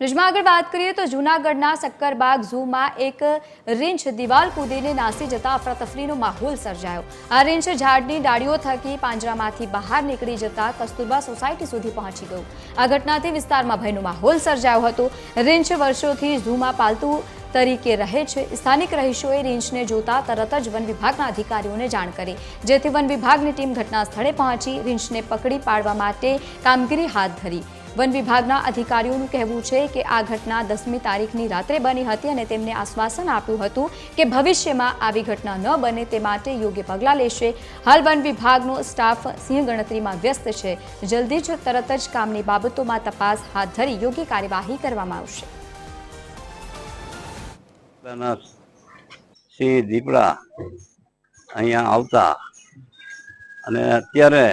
ન્યૂઝમાં આગળ વાત કરીએ તો જૂનાગઢના સક્કરબાગ ઝૂમાં એક રીંછ દિવાલ કૂદીને નાસી જતા અફરાતફરીનો માહોલ સર્જાયો. આ રીંછ ઝાડની ડાળીઓ થકી પાંજરામાંથી બહાર નીકળી જતા કસ્તુરબા સોસાયટી સુધી પહોંચી ગયું. આ ઘટનાથી વિસ્તારમાં ભયનો માહોલ સર્જાયો હતો. રીંછ વર્ષોથી ઝૂમાં પાલતુ તરીકે રહે છે. સ્થાનિક રહીશોએ રીંછને જોતા તરત જ વન વિભાગના અધિકારીઓને જાણ કરી. જેથી વન વિભાગની ટીમ ઘટના સ્થળે પહોંચી રીંછને પકડી પાડવા માટે કામગીરી હાથ ધરી. વન વિભાગના અધિકારીઓનું કહેવું છે કે આ ઘટના દસમી તારીખની રાત્રે બની હતી અને તેમને આશ્વાસન આપ્યું હતું કે ભવિષ્યમાં આવી ઘટના ન બને તે માટે યોગ્ય પગલાં લેશે. હાલ વન વિભાગનો સ્ટાફ સિંહ ગણતરીમાં વ્યસ્ત છે. જલ્દી જ તરત જ કામની બાબતોમાં તપાસ હાથ ધરી યોગ્ય કાર્યવાહી કરવામાં આવશે. પોતાના દીપડા અહીંયા આવતા અને અત્યારે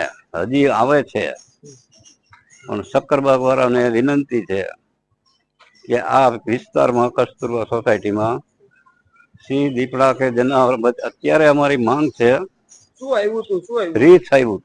હજી આવે છે. પણ શક્કરબાગ વાળાને વિનંતી છે કે આ વિસ્તારમાં કસ્તુરબા સોસાયટીમાં સિંહ દીપડા કે જનાવર અત્યારે અમારી માંગ છે શું આવ્યું હતું? શું આવ્યું? રીત આવ્યું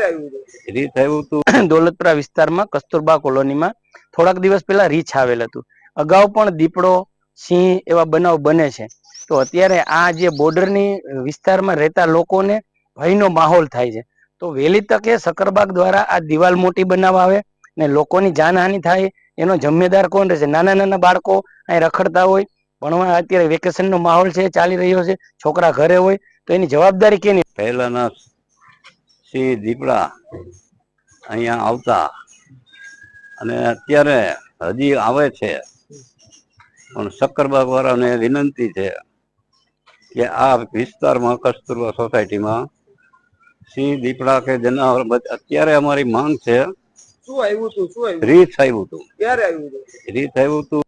આવ્યું હતું? રીત આવ્યું હતું. દોલતપુરા વિસ્તારમાં કસ્તુરબા કોલોનીમાં થોડાક દિવસ પહેલા રીછ આવેલ હતું. અગાઉ પણ દીપડો સિંહ એવા બનાવ બને છે. તો અત્યારે આ જે બોર્ડરની વિસ્તારમાં રહેતા લોકોને ભયનો માહોલ થાય છે. તો વહેલી તકે સકરબાગ દ્વારા આ દિવાલ મોટી બનાવવા આવે ને લોકોની જાનહાનિ થાય એનો જિમ્મેદાર કોણ રહેશે? નાના નાના બાળકો અહીં રખડતા હોય, ભણવા અત્યારે વેકેશનનો માહોલ છે, ચાલી રહ્યો છે, છોકરા ઘરે હોય, તો એની જવાબદારી કેની? પહેલાના સિંહ દીપડા અહીંયા આવતા અને અત્યારે હજી આવે છે. પણ શક્કરબાગ વાળાને વિનંતી છે કે આ વિસ્તારમાં કસ્તુરબા સોસાયટીમાં સિંહ દીપડા કે જનાવર અત્યારે અમારી માંગ છે શું આવ્યું હતું શું આવ્યું? રીત આવ્યું હતું ક્યારે આવ્યું હતું રીત આવ્યું હતું